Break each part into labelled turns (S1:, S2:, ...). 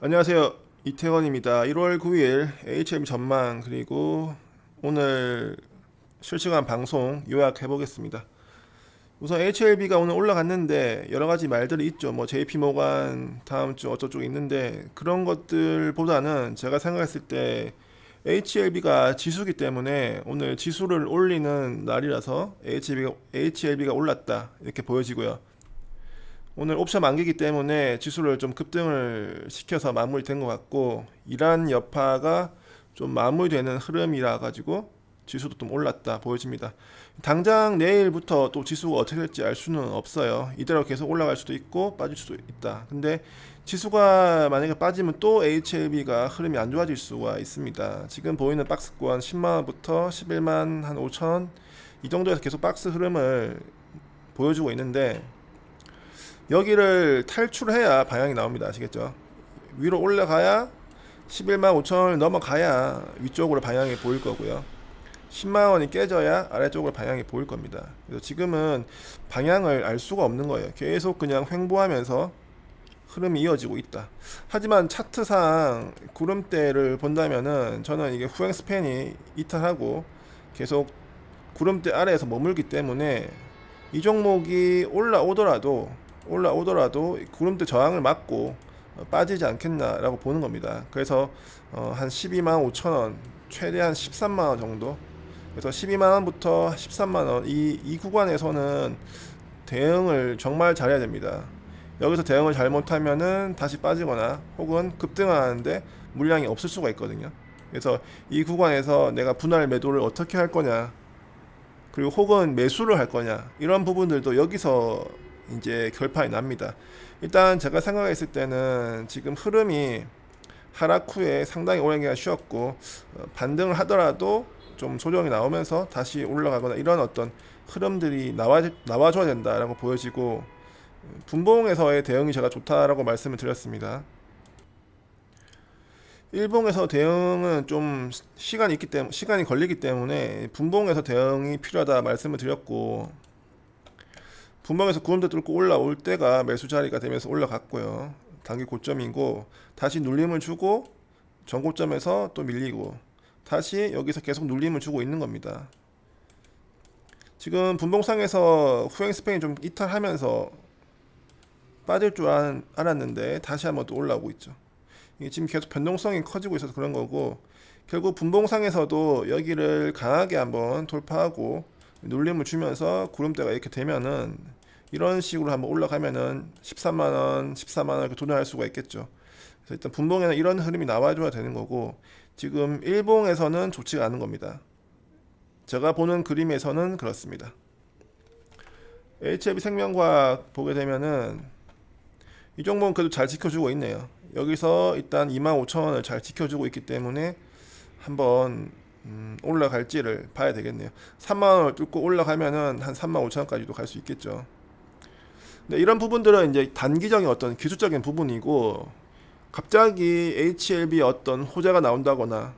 S1: 안녕하세요. 이태원입니다. 1월 9일 HM 전망 그리고 오늘 실시간 방송 요약해 보겠습니다. 우선 HLB가 오늘 올라갔는데 여러 가지 말들이 있죠. 뭐 JP 모간 다음 주 어쩌고 있는데 그런 것들보다는 제가 생각했을 때 HLB가 지수기 때문에 오늘 지수를 올리는 날이라서 HLB가, HLB가 올랐다 이렇게 보여지고요. 오늘 옵션 만기기 때문에 지수를 좀 급등을 시켜서 마무리된 것 같고 이란 여파가 좀 마무리되는 흐름이라 가지고 지수도 좀 올랐다 보여집니다. 당장 내일부터 또 지수가 어떻게 될지 알 수는 없어요. 이대로 계속 올라갈 수도 있고 빠질 수도 있다. 근데 지수가 만약에 빠지면 또 HLB가 흐름이 안 좋아질 수가 있습니다. 지금 보이는 박스권 10만 원부터 11만 한 5천 원 이 정도에서 계속 박스 흐름을 보여주고 있는데 여기를 탈출해야 방향이 나옵니다. 아시겠죠? 위로 올라가야 11만 5천원을 넘어가야 위쪽으로 방향이 보일 거고요. 10만 원이 깨져야 아래쪽으로 방향이 보일 겁니다. 그래서 지금은 방향을 알 수가 없는 거예요. 계속 그냥 횡보하면서 흐름이 이어지고 있다. 하지만 차트상 구름대를 본다면은 저는 이게 후행 스팬이 이탈하고 계속 구름대 아래에서 머물기 때문에 이 종목이 올라오더라도 올라오더라도 구름대 저항을 막고 어, 빠지지 않겠나라고 보는 겁니다. 그래서 어, 한 12만 5천 원, 최대한 13만 원 정도. 그래서 12만 원부터 13만 원, 이, 이 구간에서는 대응을 정말 잘해야 됩니다. 여기서 대응을 잘못하면은 다시 빠지거나 혹은 급등하는데 물량이 없을 수가 있거든요. 그래서 이 구간에서 내가 분할 매도를 어떻게 할 거냐, 그리고 혹은 매수를 할 거냐, 이런 부분들도 여기서 이제 결판이 납니다. 일단 제가 생각했을 때는 지금 흐름이 하락 후에 상당히 오랜 기간 쉬었고 어, 반등을 하더라도 좀 조정이 나오면서 다시 올라가거나 이런 어떤 흐름들이 나와 나와줘야 된다라고 보여지고 분봉에서의 대응이 제가 좋다라고 말씀을 드렸습니다. 일봉에서 대응은 좀 시간이 있기 때문에 시간이 걸리기 때문에 분봉에서 대응이 필요하다 말씀을 드렸고 분봉에서 구름대 뚫고 올라올 때가 매수 자리가 되면서 올라갔고요. 단기 고점이고 다시 눌림을 주고 전고점에서 또 밀리고 다시 여기서 계속 눌림을 주고 있는 겁니다. 지금 분봉상에서 후행 스팽이 좀 이탈하면서 빠질 줄 알- 알았는데 다시 한번 또 올라오고 있죠. 이게 지금 계속 변동성이 커지고 있어서 그런 거고 결국 분봉상에서도 여기를 강하게 한번 돌파하고 눌림을 주면서 구름대가 이렇게 되면은 이런 식으로 한번 올라가면은 13만 원, 14만 원 이렇게 도전할 수가 있겠죠. 그래서 일단 분봉에는 이런 흐름이 나와줘야 되는 거고 지금 일봉에서는 좋지가 않은 겁니다. 제가 보는 그림에서는 그렇습니다. HF 생명과학 보게 되면은 이 종목은 그래도 잘 지켜주고 있네요. 여기서 일단 25,000원을 잘 지켜주고 있기 때문에 한번 음, 올라갈지를 봐야 되겠네요. 3만 원을 뚫고 올라가면은 한 3만 5천 원까지도 갈 수 있겠죠. 근데 이런 부분들은 이제 단기적인 어떤 기술적인 부분이고 갑자기 HLB 어떤 호재가 나온다거나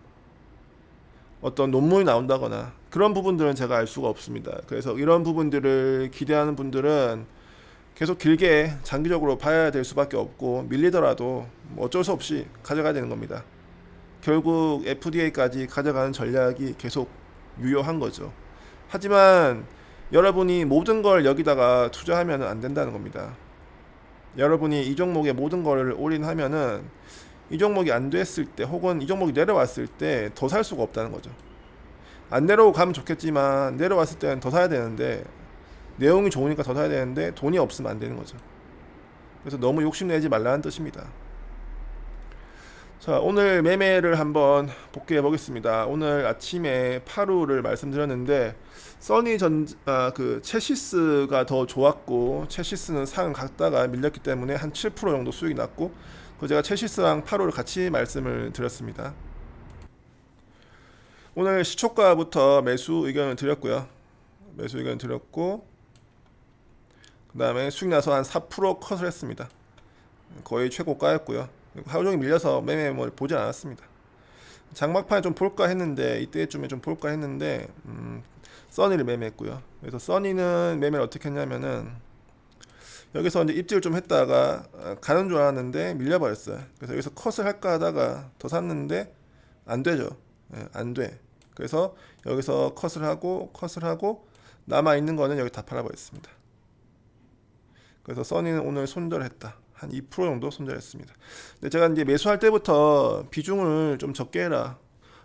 S1: 어떤 논문이 나온다거나 그런 부분들은 제가 알 수가 없습니다. 그래서 이런 부분들을 기대하는 분들은 계속 길게 장기적으로 봐야 될 수밖에 없고 밀리더라도 뭐 어쩔 수 없이 가져가야 되는 겁니다. 결국 FDA까지 가져가는 전략이 계속 유효한 거죠. 하지만 여러분이 모든 걸 여기다가 투자하면 안 된다는 겁니다. 여러분이 이 종목에 모든 거를 올인하면은 이 종목이 안 됐을 때 혹은 이 종목이 내려왔을 때 더 살 수가 없다는 거죠. 안 내려가면 좋겠지만 내려왔을 때는 더 사야 되는데 내용이 좋으니까 더 사야 되는데 돈이 없으면 안 되는 거죠. 그래서 너무 욕심내지 말라는 뜻입니다. 자, 오늘 매매를 한번 복귀해 보겠습니다. 오늘 아침에 파루를 말씀드렸는데 써니 전아그 체시스가 더 좋았고 체시스는 상 갔다가 밀렸기 때문에 한 7% 정도 수익이 났고 그 제가 체시스랑 파루를 같이 말씀을 드렸습니다. 오늘 시초가부터 매수 의견을 드렸고요. 매수 의견 드렸고 그 다음에 수익 나서 한 4% 컷을 했습니다. 거의 최고가였고요. 하루 종일 밀려서 매매 뭐 보지 않았습니다. 장막판에 좀 볼까 했는데 이때쯤에 좀 볼까 했는데 음, 써니를 매매했고요. 그래서 써니는 매매를 어떻게 했냐면은 여기서 이제 입질 좀 했다가 어, 가는 줄 알았는데 밀려버렸어요. 그래서 여기서 컷을 할까 하다가 더 샀는데 안 되죠. 예, 안 돼. 그래서 여기서 컷을 하고 컷을 하고 남아 있는 거는 여기 다 팔아버렸습니다. 그래서 써니는 오늘 손절했다. 한 2% 정도 손절했습니다. 근데 제가 이제 매수할 때부터 비중을 좀 적게 해라.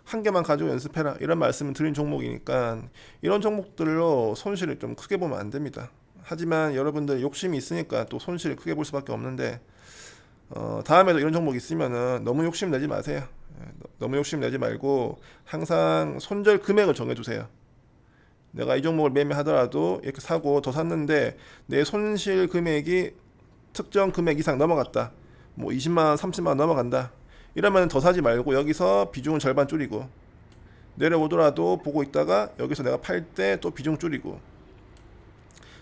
S1: 한 개만 가지고 연습해라. 이런 말씀을 드린 종목이니까 이런 종목들로 손실을 좀 크게 보면 안 됩니다. 하지만 여러분들 욕심이 있으니까 또 손실을 크게 볼 수밖에 없는데 어, 다음에도 이런 종목 있으면은 너무 욕심 내지 마세요. 예, 너- 너무 욕심 내지 말고 항상 손절 금액을 정해주세요. 내가 이 종목을 매매하더라도 이렇게 사고 더 샀는데 내 손실 금액이 특정 금액 이상 넘어갔다. 뭐 20만 원, 30만 원 넘어간다. 이러면 더 사지 말고 여기서 비중을 절반 줄이고 내려오더라도 보고 있다가 여기서 내가 팔 때 또 비중 줄이고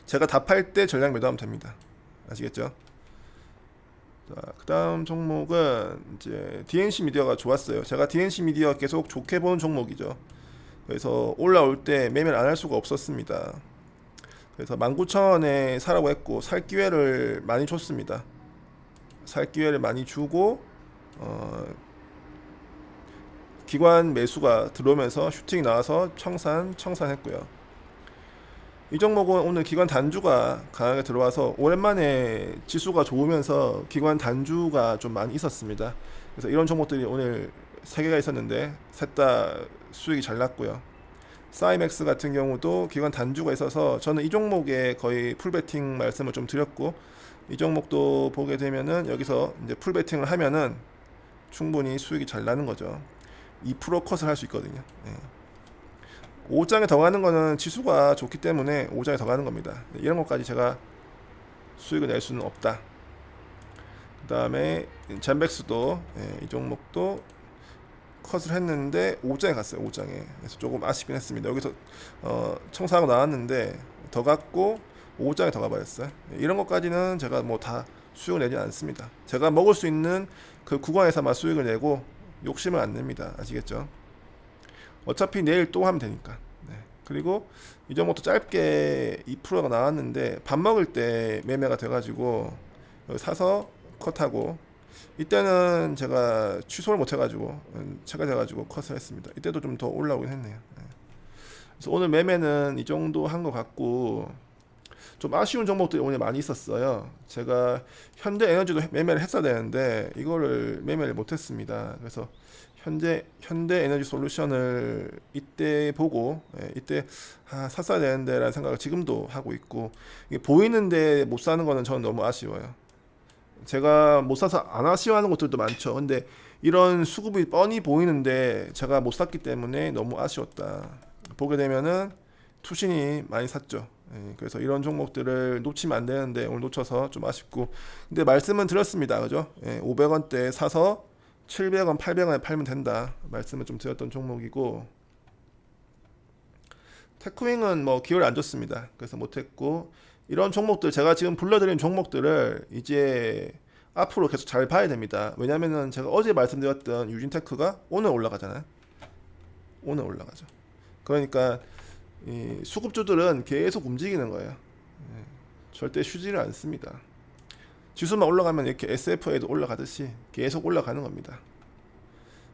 S1: 제가 다 팔 때 전량 매도하면 됩니다. 아시겠죠? 자, 그다음 종목은 이제 DNC 미디어가 좋았어요. 제가 DNC 미디어 계속 좋게 보는 종목이죠. 그래서 올라올 때 매매를 안 할 수가 없었습니다. 그래서 19,000원에 사라고 했고 살 기회를 많이 줬습니다. 살 기회를 많이 주고 어, 기관 매수가 들어오면서 슈팅 나와서 청산 청산했고요. 이 종목은 오늘 기관 단주가 강하게 들어와서 오랜만에 지수가 좋으면서 기관 단주가 좀 많이 있었습니다. 그래서 이런 종목들이 오늘 세 개가 있었는데 셋 다 수익이 잘 났고요. 사이맥스 같은 경우도 기관 단주가 있어서 저는 이 종목에 거의 풀베팅 말씀을 좀 드렸고 이 종목도 보게 되면은 여기서 이제 풀베팅을 하면은 충분히 수익이 잘 나는 거죠. 2% 컷을 할 수 있거든요. 예. 5장에 더 가는 거는 지수가 좋기 때문에 5장에 더 가는 겁니다. 이런 것까지 제가 수익을 낼 수는 없다. 그 다음에 젠백스도 예, 이 종목도 컷을 했는데 5장에 갔어요. 5장에. 그래서 조금 아쉽긴 했습니다. 여기서 어, 청사하고 나왔는데 더 갔고 5장에 더 가버렸어요. 예, 이런 것까지는 제가 뭐 다 수익을 내지 않습니다. 제가 먹을 수 있는 그 구간에서만 수익을 내고 욕심을 안 냅니다. 아시겠죠? 어차피 내일 또 하면 되니까. 네. 그리고 이 종목도 짧게 2%가 나왔는데 밥 먹을 때 매매가 돼가지고 사서 컷하고 이때는 제가 취소를 못 해가지고 음, 체가 돼가지고 컷을 했습니다. 이때도 좀 더 올라오긴 했네요. 네. 그래서 오늘 매매는 이 정도 한 것 같고 좀 아쉬운 종목들이 오늘 많이 있었어요. 제가 현대 에너지도 매매를 했어야 되는데 이거를 매매를 못했습니다. 그래서 현재 현대 에너지 솔루션을 이때 보고 예, 이때 아, 샀어야 되는데라는 생각을 지금도 하고 있고 이게 보이는데 못 사는 거는 저는 너무 아쉬워요. 제가 못 사서 안 아쉬워하는 것들도 많죠. 근데 이런 수급이 뻔히 보이는데 제가 못 샀기 때문에 너무 아쉬웠다. 보게 되면은 투신이 많이 샀죠. 예, 그래서 이런 종목들을 놓치면 안 되는데 오늘 놓쳐서 좀 아쉽고 근데 말씀은 드렸습니다. 그죠? 예, 500원대 사서 700원, 800원에 팔면 된다. 말씀을 좀 드렸던 종목이고 테크윙은 뭐 기회를 안 줬습니다. 그래서 못했고 이런 종목들 제가 지금 불러드린 종목들을 이제 앞으로 계속 잘 봐야 됩니다. 왜냐면은 제가 어제 말씀드렸던 유진테크가 오늘 올라가잖아요. 오늘 올라가죠. 그러니까 이 수급주들은 계속 움직이는 거예요. 예, 절대 쉬지를 않습니다. 지수만 올라가면 이렇게 SFA도 올라가듯이 계속 올라가는 겁니다.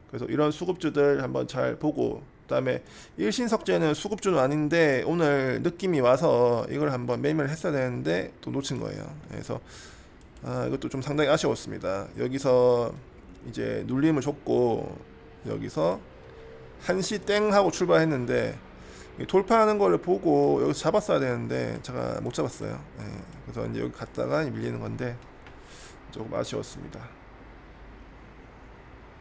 S1: 그래서 이런 수급주들 한번 잘 보고 그다음에 일신석재는 수급주는 아닌데 오늘 느낌이 와서 이걸 한번 매매를 했어야 되는데 또 놓친 거예요. 그래서 아, 이것도 좀 상당히 아쉬웠습니다. 여기서 이제 눌림을 줬고 여기서 한시 땡 하고 출발했는데 이 돌파하는 거를 보고 여기서 잡았어야 되는데 제가 못 잡았어요. 예, 그래서 이제 여기 갔다가 밀리는 건데 조금 아쉬웠습니다.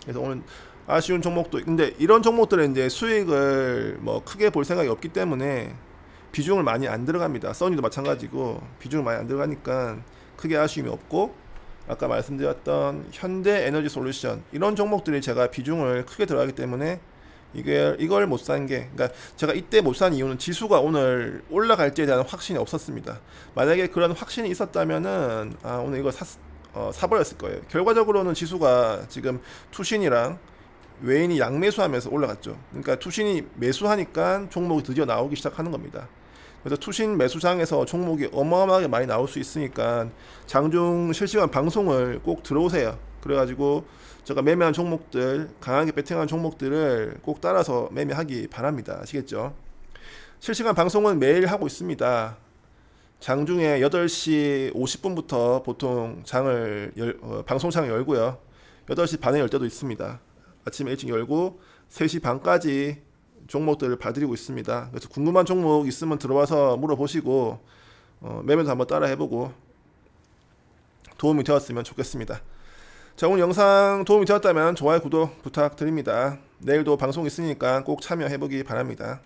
S1: 그래서 오늘 아쉬운 종목도 근데 이런 종목들은 이제 수익을 뭐 크게 볼 생각이 없기 때문에 비중을 많이 안 들어갑니다. 써니도 마찬가지고 비중을 많이 안 들어가니까 크게 아쉬움이 없고 아까 말씀드렸던 현대 에너지 솔루션 이런 종목들이 제가 비중을 크게 들어가기 때문에 이게 이걸 못 산 게 그러니까 제가 이때 못 산 이유는 지수가 오늘 올라갈지에 대한 확신이 없었습니다. 만약에 그런 확신이 있었다면은 아 오늘 이거 사 어, 사버렸을 거예요. 결과적으로는 지수가 지금 투신이랑 외인이 양매수하면서 올라갔죠. 그러니까 투신이 매수하니까 종목이 드디어 나오기 시작하는 겁니다. 그래서 투신 매수장에서 종목이 어마어마하게 많이 나올 수 있으니까 장중 실시간 방송을 꼭 들어오세요. 그래가지고 제가 매매한 종목들 강하게 배팅한 종목들을 꼭 따라서 매매하기 바랍니다. 아시겠죠? 실시간 방송은 매일 하고 있습니다. 장중에 8시 50분부터 보통 장을 열, 어, 방송창을 열고요. 8시 반에 열 때도 있습니다. 아침에 일찍 열고 3시 반까지 종목들을 봐드리고 있습니다. 그래서 궁금한 종목 있으면 들어와서 물어보시고 어, 매매도 한번 따라 해보고 도움이 되었으면 좋겠습니다. 자 오늘 영상 도움이 되었다면 좋아요 구독 부탁드립니다. 내일도 방송 있으니까 꼭 참여해보기 바랍니다.